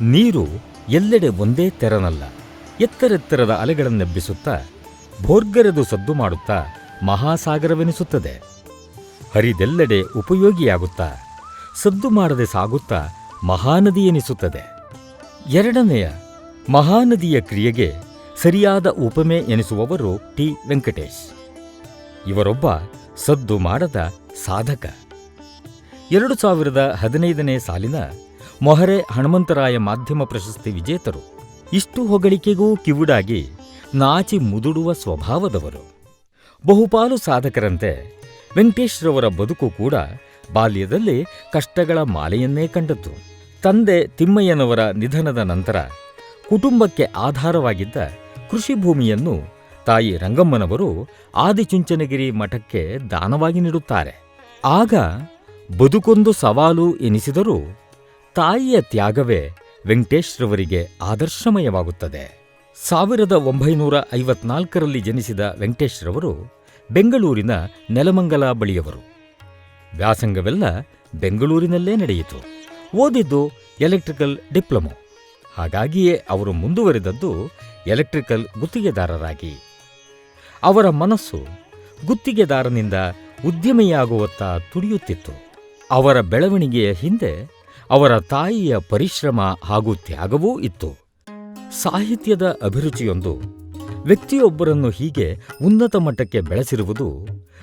ನೀರು ಎಲ್ಲೆಡೆ ಒಂದೇ ತೆರನಲ್ಲ, ಎತ್ತರೆತ್ತರದ ಅಲೆಗಳನ್ನೆಬ್ಬಿಸುತ್ತಾ, ಭೋರ್ಗರೆದು ಸದ್ದು ಮಾಡುತ್ತಾ ಮಹಾಸಾಗರವೆನಿಸುತ್ತದೆ. ಹರಿದೆಲ್ಲೆಡೆ ಉಪಯೋಗಿಯಾಗುತ್ತಾ, ಸದ್ದು ಮಾಡದೆ ಸಾಗುತ್ತಾ ಮಹಾನದಿ ಎನಿಸುತ್ತದೆ ಎರಡನೆಯ ಮಹಾನದಿಯ ಕ್ರಿಯೆಗೆ ಸರಿಯಾದ ಉಪಮೆ ಎನಿಸುವವರು ಟಿ. ವೆಂಕಟೇಶ್. ಇವರೊಬ್ಬ ಸದ್ದು ಮಾಡದ ಸಾಧಕ. ಎರಡು ಸಾವಿರದ ಹದಿನೈದನೇ ಸಾಲಿನ ಮೊಹರೆ ಹನುಮಂತರಾಯ ಮಾಧ್ಯಮ ಪ್ರಶಸ್ತಿ ವಿಜೇತರು. ಇಷ್ಟು ಹೊಗಳಿಕೆಗೂ ಕಿವುಡಾಗಿ ನಾಚಿ ಮುದುಡುವ ಸ್ವಭಾವದವರು. ಬಹುಪಾಲು ಸಾಧಕರಂತೆ ವೆಂಕಟೇಶ್ರವರ ಬದುಕು ಕೂಡ ಬಾಲ್ಯದಲ್ಲಿ ಕಷ್ಟಗಳ ಮಾಲೆಯನ್ನೇ ಕಂಡದ್ದು. ತಂದೆ ತಿಮ್ಮಯ್ಯನವರ ನಿಧನದ ನಂತರ ಕುಟುಂಬಕ್ಕೆ ಆಧಾರವಾಗಿದ್ದ ಕೃಷಿ ಭೂಮಿಯನ್ನು ತಾಯಿ ರಂಗಮ್ಮನವರು ಆದಿಚುಂಚನಗಿರಿ ಮಠಕ್ಕೆ ದಾನವಾಗಿ ನೀಡುತ್ತಾರೆ. ಆಗ ಬದುಕೊಂದು ಸವಾಲು ಎನಿಸಿದರೂ ತಾಯಿಯ ತ್ಯಾಗವೇ ವೆಂಕಟೇಶ್ರವರಿಗೆ ಆದರ್ಶಮಯವಾಗುತ್ತದೆ. ಸಾವಿರದ ಒಂಬೈನೂರ ಐವತ್ನಾಲ್ಕರಲ್ಲಿ ಜನಿಸಿದ ವೆಂಕಟೇಶ್ರವರು ಬೆಂಗಳೂರಿನ ನೆಲಮಂಗಲ ಬಳಿಯವರು. ವ್ಯಾಸಂಗವೆಲ್ಲ ಬೆಂಗಳೂರಿನಲ್ಲೇ ನಡೆಯಿತು. ಓದಿದ್ದು ಎಲೆಕ್ಟ್ರಿಕಲ್ ಡಿಪ್ಲೊಮೊ. ಹಾಗಾಗಿಯೇ ಅವರು ಮುಂದುವರೆದದ್ದು ಎಲೆಕ್ಟ್ರಿಕಲ್ ಗುತ್ತಿಗೆದಾರರಾಗಿ. ಅವರ ಮನಸ್ಸು ಗುತ್ತಿಗೆದಾರನಿಂದ ಉದ್ಯಮಿಯಾಗುವತ್ತ ತುಡಿಯುತ್ತಿತ್ತು ಅವರ ಬೆಳವಣಿಗೆಯ ಹಿಂದೆ ಅವರ ತಾಯಿಯ ಪರಿಶ್ರಮ ಹಾಗೂ ತ್ಯಾಗವೂ ಇತ್ತು. ಸಾಹಿತ್ಯದ ಅಭಿರುಚಿಯೊಂದು ವ್ಯಕ್ತಿಯೊಬ್ಬರನ್ನು ಹೀಗೆ ಉನ್ನತ ಮಟ್ಟಕ್ಕೆ ಬೆಳೆಸಿರುವುದು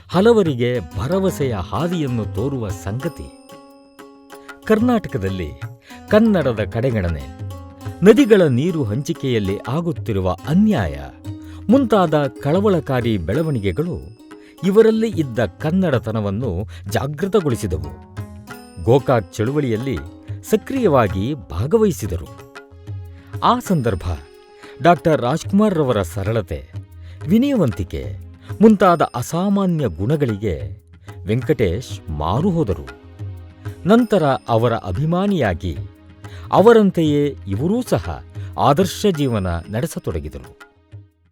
ಹಲವರಿಗೆ ಭರವಸೆಯ ಹಾದಿಯನ್ನು ತೋರುವ ಸಂಗತಿ. ಕರ್ನಾಟಕದಲ್ಲಿ ಕನ್ನಡದ ಕಡೆಗಣನೆ, ನದಿಗಳ ನೀರು ಹಂಚಿಕೆಯಲ್ಲಿ ಆಗುತ್ತಿರುವ ಅನ್ಯಾಯ, ಮುಂತಾದ ಕಳವಳಕಾರಿ ಬೆಳವಣಿಗೆಗಳು ಇವರಲ್ಲಿ ಇದ್ದ ಕನ್ನಡತನವನ್ನು ಜಾಗೃತಗೊಳಿಸಿದವು. ಗೋಕಾಕ್ ಚಳುವಳಿಯಲ್ಲಿ ಸಕ್ರಿಯವಾಗಿ ಭಾಗವಹಿಸಿದರು. ಆ ಸಂದರ್ಭ ಡಾಕ್ಟರ್ ರಾಜ್ಕುಮಾರ್ ರವರ ಸರಳತೆ, ವಿನಯವಂತಿಕೆ, ಮುಂತಾದ ಅಸಾಮಾನ್ಯ ಗುಣಗಳಿಗೆ ವೆಂಕಟೇಶ್ ಮಾರುಹೋದರು ನಂತರ ಅವರ ಅಭಿಮಾನಿಯಾಗಿ ಅವರಂತೆಯೇ ಇವರೂ ಸಹ ಆದರ್ಶ ಜೀವನ ನಡೆಸತೊಡಗಿದರು.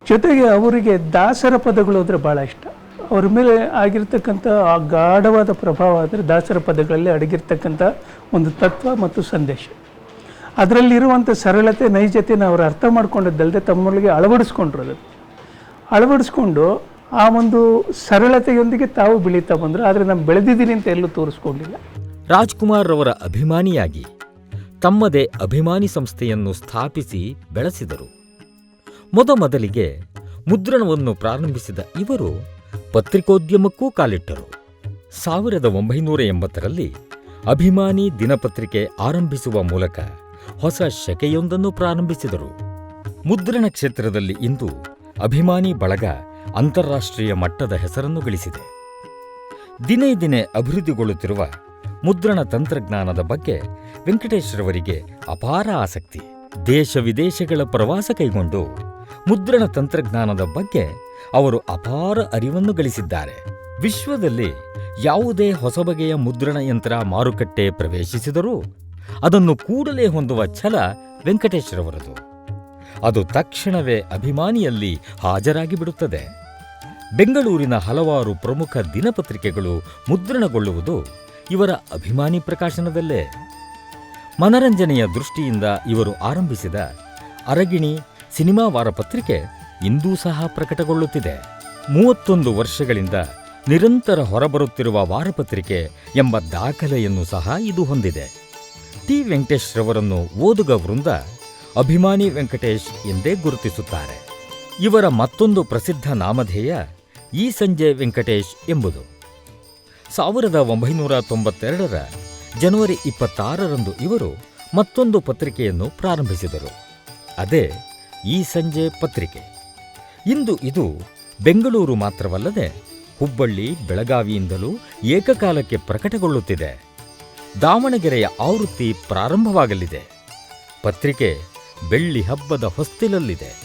ಜೊತೆಗೆ ಅವರಿಗೆ ದಾಸರ ಪದಗಳು ಅಂದರೆ ಭಾಳ ಇಷ್ಟ. ಅವ್ರ ಮೇಲೆ ಆಗಿರ್ತಕ್ಕಂಥ ಆ ಗಾಢವಾದ ಪ್ರಭಾವ ಅಂದರೆ ದಾಸರ ಪದಗಳಲ್ಲಿ ಅಡಗಿರ್ತಕ್ಕಂಥ ಒಂದು ತತ್ವ ಮತ್ತು ಸಂದೇಶ. ಅದರಲ್ಲಿರುವಂಥ ಸರಳತೆ, ನೈಜತೆನ ಅವರು ಅರ್ಥ ಮಾಡ್ಕೊಂಡದ್ದಲ್ಲದೆ ತಮ್ಮೊಳಗೆ ಅಳವಡಿಸ್ಕೊಂಡ್ರು ಅದನ್ನು. ಅಳವಡಿಸ್ಕೊಂಡು ಆ ಒಂದು ಸರಳತೆಯೊಂದಿಗೆ ತಾವು ಬೆಳೀತಾ ಬಂದರು. ಆದರೆ ನಾನು ಬೆಳೆದಿದ್ದೀನಿ ಅಂತ ಎಲ್ಲೂ ತೋರಿಸ್ಕೊಂಡಿಲ್ಲ. ರಾಜ್ಕುಮಾರ್ ರವರ ಅಭಿಮಾನಿಯಾಗಿ ತಮ್ಮದೇ ಅಭಿಮಾನಿ ಸಂಸ್ಥೆಯನ್ನು ಸ್ಥಾಪಿಸಿ ಬೆಳೆಸಿದರು. ಮೊದಮೊದಲಿಗೆ ಮುದ್ರಣವನ್ನು ಪ್ರಾರಂಭಿಸಿದ ಇವರು ಪತ್ರಿಕೋದ್ಯಮಕ್ಕೂ ಕಾಲಿಟ್ಟರು. ಸಾವಿರದ ಒಂಬೈನೂರ ಎಂಬತ್ತರಲ್ಲಿ ಅಭಿಮಾನಿ ದಿನಪತ್ರಿಕೆ ಆರಂಭಿಸುವ ಮೂಲಕ ಹೊಸ ಶಕೆಯೊಂದನ್ನು ಪ್ರಾರಂಭಿಸಿದರು. ಮುದ್ರಣ ಕ್ಷೇತ್ರದಲ್ಲಿ ಇಂದು ಅಭಿಮಾನಿ ಬಳಗ ಅಂತಾರಾಷ್ಟ್ರೀಯ ಮಟ್ಟದ ಹೆಸರನ್ನು ಗಳಿಸಿದೆ. ದಿನೇ ದಿನೇ ಅಭಿವೃದ್ಧಿಗೊಳ್ಳುತ್ತಿರುವ ಮುದ್ರಣ ತಂತ್ರಜ್ಞಾನದ ಬಗ್ಗೆ ವೆಂಕಟೇಶ್ರವರಿಗೆ ಅಪಾರ ಆಸಕ್ತಿ. ದೇಶ ವಿದೇಶಗಳ ಪ್ರವಾಸ ಕೈಗೊಂಡು ಮುದ್ರಣ ತಂತ್ರಜ್ಞಾನದ ಬಗ್ಗೆ ಅವರು ಅಪಾರ ಅರಿವನ್ನು ಗಳಿಸಿದ್ದಾರೆ. ವಿಶ್ವದಲ್ಲಿ ಯಾವುದೇ ಹೊಸ ಬಗೆಯ ಮುದ್ರಣ ಯಂತ್ರ ಮಾರುಕಟ್ಟೆ ಪ್ರವೇಶಿಸಿದರೂ ಅದನ್ನು ಕೂಡಲೇ ಹೊಂದುವ ಛಲ ವೆಂಕಟೇಶ್ರವರದು. ಅದು ತಕ್ಷಣವೇ ಅಭಿಮಾನಿಯಲ್ಲಿ ಹಾಜರಾಗಿ ಬಿಡುತ್ತದೆ ಬೆಂಗಳೂರಿನ ಹಲವಾರು ಪ್ರಮುಖ ದಿನಪತ್ರಿಕೆಗಳು ಮುದ್ರಣಗೊಳ್ಳುವುದು ಇವರ ಅಭಿಮಾನಿ ಪ್ರಕಾಶನದಲ್ಲೇ. ಮನರಂಜನೆಯ ದೃಷ್ಟಿಯಿಂದ ಇವರು ಆರಂಭಿಸಿದ ಅರಗಿಣಿ ಸಿನಿಮಾ ವಾರಪತ್ರಿಕೆ ಇಂದೂ ಸಹ ಪ್ರಕಟಗೊಳ್ಳುತ್ತಿದೆ. ಮೂವತ್ತೊಂದು ವರ್ಷಗಳಿಂದ ನಿರಂತರ ಹೊರಬರುತ್ತಿರುವ ವಾರಪತ್ರಿಕೆ ಎಂಬ ದಾಖಲೆಯನ್ನು ಸಹ ಇದು ಹೊಂದಿದೆ. ಟಿ. ವೆಂಕಟೇಶ್ ರವರನ್ನು ಓದುಗ ವೃಂದ ಅಭಿಮಾನಿ ವೆಂಕಟೇಶ್ ಎಂದೇ ಗುರುತಿಸುತ್ತಾರೆ. ಇವರ ಮತ್ತೊಂದು ಪ್ರಸಿದ್ಧ ನಾಮಧೇಯ ಈ ಸಂಜೆ ವೆಂಕಟೇಶ್ ಎಂಬುದು. ಸಾವಿರದ ಒಂಬೈನೂರ ತೊಂಬತ್ತೆರಡರ ಜನವರಿ ಇಪ್ಪತ್ತಾರರಂದು ಇವರು ಮತ್ತೊಂದು ಪತ್ರಿಕೆಯನ್ನು ಪ್ರಾರಂಭಿಸಿದರು. ಅದೇ ಈ ಸಂಜೆ ಪತ್ರಿಕೆ. ಇಂದು ಇದು ಬೆಂಗಳೂರು ಮಾತ್ರವಲ್ಲದೆ ಹುಬ್ಬಳ್ಳಿ ಬೆಳಗಾವಿಯಿಂದಲೂ ಏಕಕಾಲಕ್ಕೆ ಪ್ರಕಟಗೊಳ್ಳುತ್ತಿದೆ. ದಾವಣಗೆರೆಯ ಆವೃತ್ತಿ ಪ್ರಾರಂಭವಾಗಲಿದೆ. ಪತ್ರಿಕೆ ಬೆಳ್ಳಿ ಹಬ್ಬದ ಹೊಸ್ತಿಲಲ್ಲಿದೆ.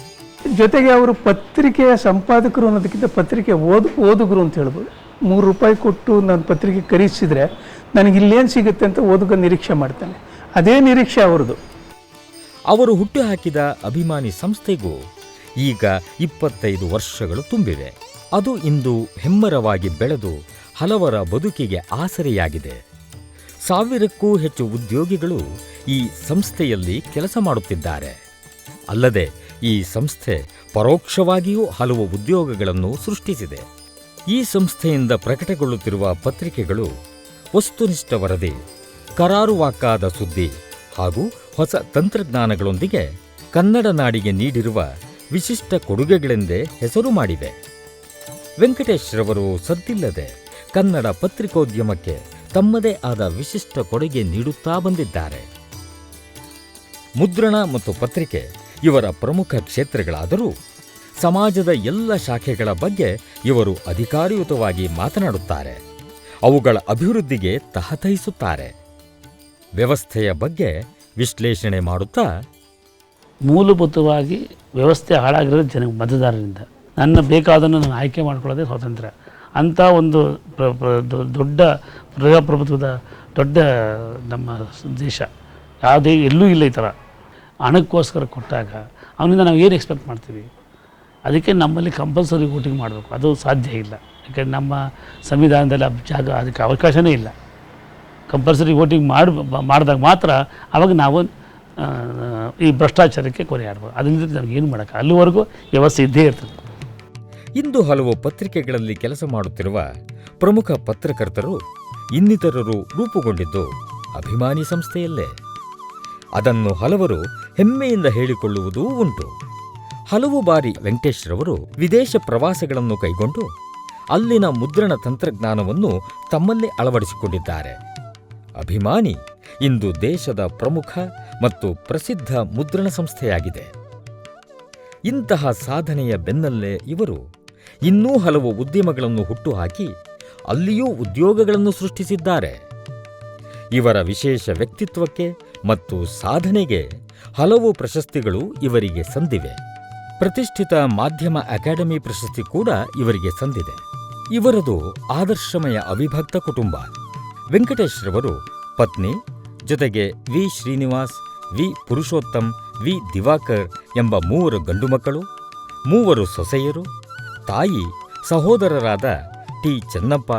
ಜೊತೆಗೆ ಅವರು ಪತ್ರಿಕೆಯ ಸಂಪಾದಕರು ಅನ್ನೋದಕ್ಕಿಂತ ಪತ್ರಿಕೆ ಓದು ಓದುಗರು ಅಂತ ಹೇಳ್ಬೋದು. ಮೂರು ರೂಪಾಯಿ ಕೊಟ್ಟು ನಾನು ಪತ್ರಿಕೆ ಖರೀದಿಸಿದರೆ ನನಗೆ ಇಲ್ಲೇನು ಸಿಗುತ್ತೆ ಅಂತ ಓದುಗ ನಿರೀಕ್ಷೆ ಮಾಡ್ತಾನೆ. ಅದೇ ನಿರೀಕ್ಷೆ ಅವರದು ಅವರು ಹುಟ್ಟುಹಾಕಿದ ಅಭಿಮಾನಿ ಸಂಸ್ಥೆಗೂ ಈಗ ಇಪ್ಪತ್ತೈದು ವರ್ಷಗಳು ತುಂಬಿವೆ. ಅದು ಇಂದು ಹೆಮ್ಮರವಾಗಿ ಬೆಳೆದು ಹಲವರ ಬದುಕಿಗೆ ಆಸರೆಯಾಗಿದೆ. ಸಾವಿರಕ್ಕೂ ಹೆಚ್ಚು ಉದ್ಯೋಗಿಗಳು ಈ ಸಂಸ್ಥೆಯಲ್ಲಿ ಕೆಲಸ ಮಾಡುತ್ತಿದ್ದಾರೆ. ಅಲ್ಲದೆ ಈ ಸಂಸ್ಥೆ ಪರೋಕ್ಷವಾಗಿಯೂ ಹಲವು ಉದ್ಯೋಗಗಳನ್ನು ಸೃಷ್ಟಿಸಿದೆ. ಈ ಸಂಸ್ಥೆಯಿಂದ ಪ್ರಕಟಗೊಳ್ಳುತ್ತಿರುವ ಪತ್ರಿಕೆಗಳು ವಸ್ತುನಿಷ್ಠ ವರದಿ ಕರಾರುವಾಕ್ಕಾದ ಸುದ್ದಿ ಹಾಗೂ ಹೊಸ ತಂತ್ರಜ್ಞಾನಗಳೊಂದಿಗೆ ಕನ್ನಡ ನಾಡಿಗೆ ನೀಡಿರುವ ವಿಶಿಷ್ಟ ಕೊಡುಗೆಗಳೆಂದೇ ಹೆಸರು ಮಾಡಿವೆ. ವೆಂಕಟೇಶ್ರವರು ಸದ್ದಿಲ್ಲದೆ ಕನ್ನಡ ಪತ್ರಿಕೋದ್ಯಮಕ್ಕೆ ತಮ್ಮದೇ ಆದ ವಿಶಿಷ್ಟ ಕೊಡುಗೆ ನೀಡುತ್ತಾ ಬಂದಿದ್ದಾರೆ. ಮುದ್ರಣ ಮತ್ತು ಪತ್ರಿಕೆ ಇವರ ಪ್ರಮುಖ ಕ್ಷೇತ್ರಗಳಾದರೂ ಸಮಾಜದ ಎಲ್ಲ ಶಾಖೆಗಳ ಬಗ್ಗೆ ಇವರು ಅಧಿಕಾರಯುತವಾಗಿ ಮಾತನಾಡುತ್ತಾರೆ. ಅವುಗಳ ಅಭಿವೃದ್ಧಿಗೆ ತಹತಹಿಸುತ್ತಾರೆ. ವ್ಯವಸ್ಥೆಯ ಬಗ್ಗೆ ವಿಶ್ಲೇಷಣೆ ಮಾಡುತ್ತಾ ಮೂಲಭೂತವಾಗಿ ವ್ಯವಸ್ಥೆ ಹಾಳಾಗಿರೋದು ಜನ ಮತದಾರರಿಂದ. ನನ್ನ ಬೇಕಾದನ್ನು ನಾನು ಆಯ್ಕೆ ಮಾಡ್ಕೊಳ್ಳೋದೇ ಸ್ವಾತಂತ್ರ್ಯ. ಅಂಥ ಒಂದು ದೊಡ್ಡ ಪ್ರಜಾಪ್ರಭುತ್ವದ ದೊಡ್ಡ ನಮ್ಮ ದೇಶ. ಯಾವುದೇ, ಎಲ್ಲೂ ಇಲ್ಲ ಈ ಥರ. ಹಣಕ್ಕೋಸ್ಕರ ಕೊಟ್ಟಾಗ ಅವನಿಂದ ನಾವು ಏನು ಎಕ್ಸ್ಪೆಕ್ಟ್ ಮಾಡ್ತೀವಿ? ಅದಕ್ಕೆ ನಮ್ಮಲ್ಲಿ ಕಂಪಲ್ಸರಿ ವೋಟಿಂಗ್ ಮಾಡಬೇಕು. ಅದು ಸಾಧ್ಯ ಇಲ್ಲ. ಯಾಕಂದ್ರೆ ನಮ್ಮ ಸಂವಿಧಾನದಲ್ಲಿ ಜಾಗ, ಅದಕ್ಕೆ ಅವಕಾಶವೇ ಇಲ್ಲ. ಕಂಪಲ್ಸರಿ ವೋಟಿಂಗ್ ಮಾಡಿ ಮಾಡಿದಾಗ ಮಾತ್ರ ಅವಾಗ ನಾವು ಈ ಭ್ರಷ್ಟಾಚಾರಕ್ಕೆ ಕೊನೆ ಆಡ್ಬೋದು ಅದರಿಂದ ನಮ್ಗೆ ಏನು ಮಾಡೋಕ್ಕೆ ಅಲ್ಲಿವರೆಗೂ ವ್ಯವಸ್ಥೆ ಇದ್ದೇ ಇರ್ತದೆ. ಇಂದು ಹಲವು ಪತ್ರಿಕೆಗಳಲ್ಲಿ ಕೆಲಸ ಮಾಡುತ್ತಿರುವ ಪ್ರಮುಖ ಪತ್ರಕರ್ತರು ಇನ್ನಿತರರು ರೂಪುಗೊಂಡಿದ್ದು ಅಭಿಮಾನಿ ಸಂಸ್ಥೆಯಲ್ಲೇ. ಅದನ್ನು ಹಲವರು ಹೆಮ್ಮೆಯಿಂದ ಹೇಳಿಕೊಳ್ಳುವುದೂ ಉಂಟು. ಹಲವು ಬಾರಿ ವೆಂಕಟೇಶ್ ರವರು ವಿದೇಶ ಪ್ರವಾಸಗಳನ್ನು ಕೈಗೊಂಡು ಅಲ್ಲಿನ ಮುದ್ರಣ ತಂತ್ರಜ್ಞಾನವನ್ನು ತಮ್ಮಲ್ಲೇ ಅಳವಡಿಸಿಕೊಂಡಿದ್ದಾರೆ. ಅಭಿಮಾನಿ ಇಂದು ದೇಶದ ಪ್ರಮುಖ ಮತ್ತು ಪ್ರಸಿದ್ಧ ಮುದ್ರಣ ಸಂಸ್ಥೆಯಾಗಿದೆ. ಇಂತಹ ಸಾಧನೆಯ ಬೆನ್ನಲ್ಲೇ ಇವರು ಇನ್ನೂ ಹಲವು ಉದ್ಯಮಗಳನ್ನು ಹುಟ್ಟುಹಾಕಿ ಅಲ್ಲಿಯೂ ಉದ್ಯೋಗಗಳನ್ನು ಸೃಷ್ಟಿಸಿದ್ದಾರೆ. ಇವರ ವಿಶೇಷ ವ್ಯಕ್ತಿತ್ವಕ್ಕೆ ಮತ್ತು ಸಾಧನೆಗೆ ಹಲವು ಪ್ರಶಸ್ತಿಗಳು ಇವರಿಗೆ ಸಂದಿವೆ. ಪ್ರತಿಷ್ಠಿತ ಮಾಧ್ಯಮ ಅಕಾಡೆಮಿ ಪ್ರಶಸ್ತಿ ಕೂಡ ಇವರಿಗೆ ಸಂದಿದೆ. ಇವರದು ಆದರ್ಶಮಯ ಅವಿಭಕ್ತ ಕುಟುಂಬ. ವೆಂಕಟೇಶ್ರವರು ಪತ್ನಿ ಜೊತೆಗೆ V Srinivas, V Purushottam, V Divakar ಎಂಬ ಮೂವರು ಗಂಡು ಮಕ್ಕಳು, ಮೂವರು ಸೊಸೆಯರು, ತಾಯಿ, ಸಹೋದರರಾದ ಟಿ ಚೆನ್ನಪ್ಪ,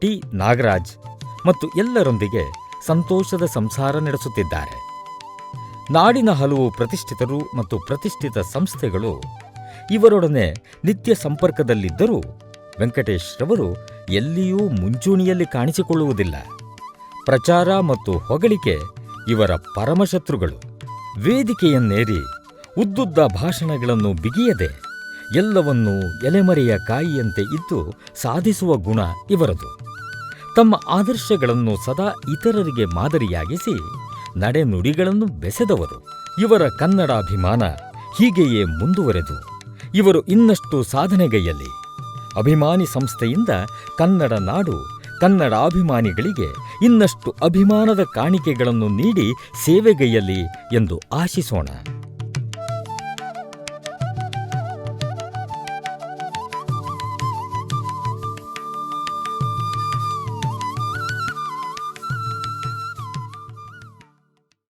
ಟಿ ನಾಗರಾಜ್ ಮತ್ತು ಎಲ್ಲರೊಂದಿಗೆ ಸಂತೋಷದ ಸಂಸಾರ ನಡೆಸುತ್ತಿದ್ದಾರೆ. ನಾಡಿನ ಹಲವು ಪ್ರತಿಷ್ಠಿತರು ಮತ್ತು ಪ್ರತಿಷ್ಠಿತ ಸಂಸ್ಥೆಗಳು ಇವರೊಡನೆ ನಿತ್ಯ ಸಂಪರ್ಕದಲ್ಲಿದ್ದರೂ ವೆಂಕಟೇಶ್ ರವರು ಎಲ್ಲಿಯೂ ಮುಂಚೂಣಿಯಲ್ಲಿ ಕಾಣಿಸಿಕೊಳ್ಳುವುದಿಲ್ಲ. ಪ್ರಚಾರ ಮತ್ತು ಹೊಗಳಿಕೆ ಇವರ ಪರಮಶತ್ರುಗಳು. ವೇದಿಕೆಯನ್ನೇರಿ ಉದ್ದುದ್ದ ಭಾಷಣಗಳನ್ನು ಬಿಗಿಯದೆ ಎಲ್ಲವನ್ನೂ ಎಲೆಮರೆಯ ಕಾಯಿಯಂತೆ ಇದ್ದು ಸಾಧಿಸುವ ಗುಣ ಇವರದು. ತಮ್ಮ ಆದರ್ಶಗಳನ್ನು ಸದಾ ಇತರರಿಗೆ ಮಾದರಿಯಾಗಿಸಿ ನಡೆನುಡಿಗಳನ್ನು ಬೆಸೆದವರು. ಇವರ ಕನ್ನಡಾಭಿಮಾನ ಹೀಗೆಯೇ ಮುಂದುವರೆದು. ಇವರು ಇನ್ನಷ್ಟು ಸಾಧನೆಗೈಯಲಿ. ಅಭಿಮಾನಿ ಸಂಸ್ಥೆಯಿಂದ ಕನ್ನಡ ನಾಡು ಕನ್ನಡಾಭಿಮಾನಿಗಳಿಗೆ ಇನ್ನಷ್ಟು ಅಭಿಮಾನದ ಕಾಣಿಕೆಗಳನ್ನು ನೀಡಿ ಸೇವೆಗೈಯಲಿ ಎಂದು ಆಶಿಸೋಣ.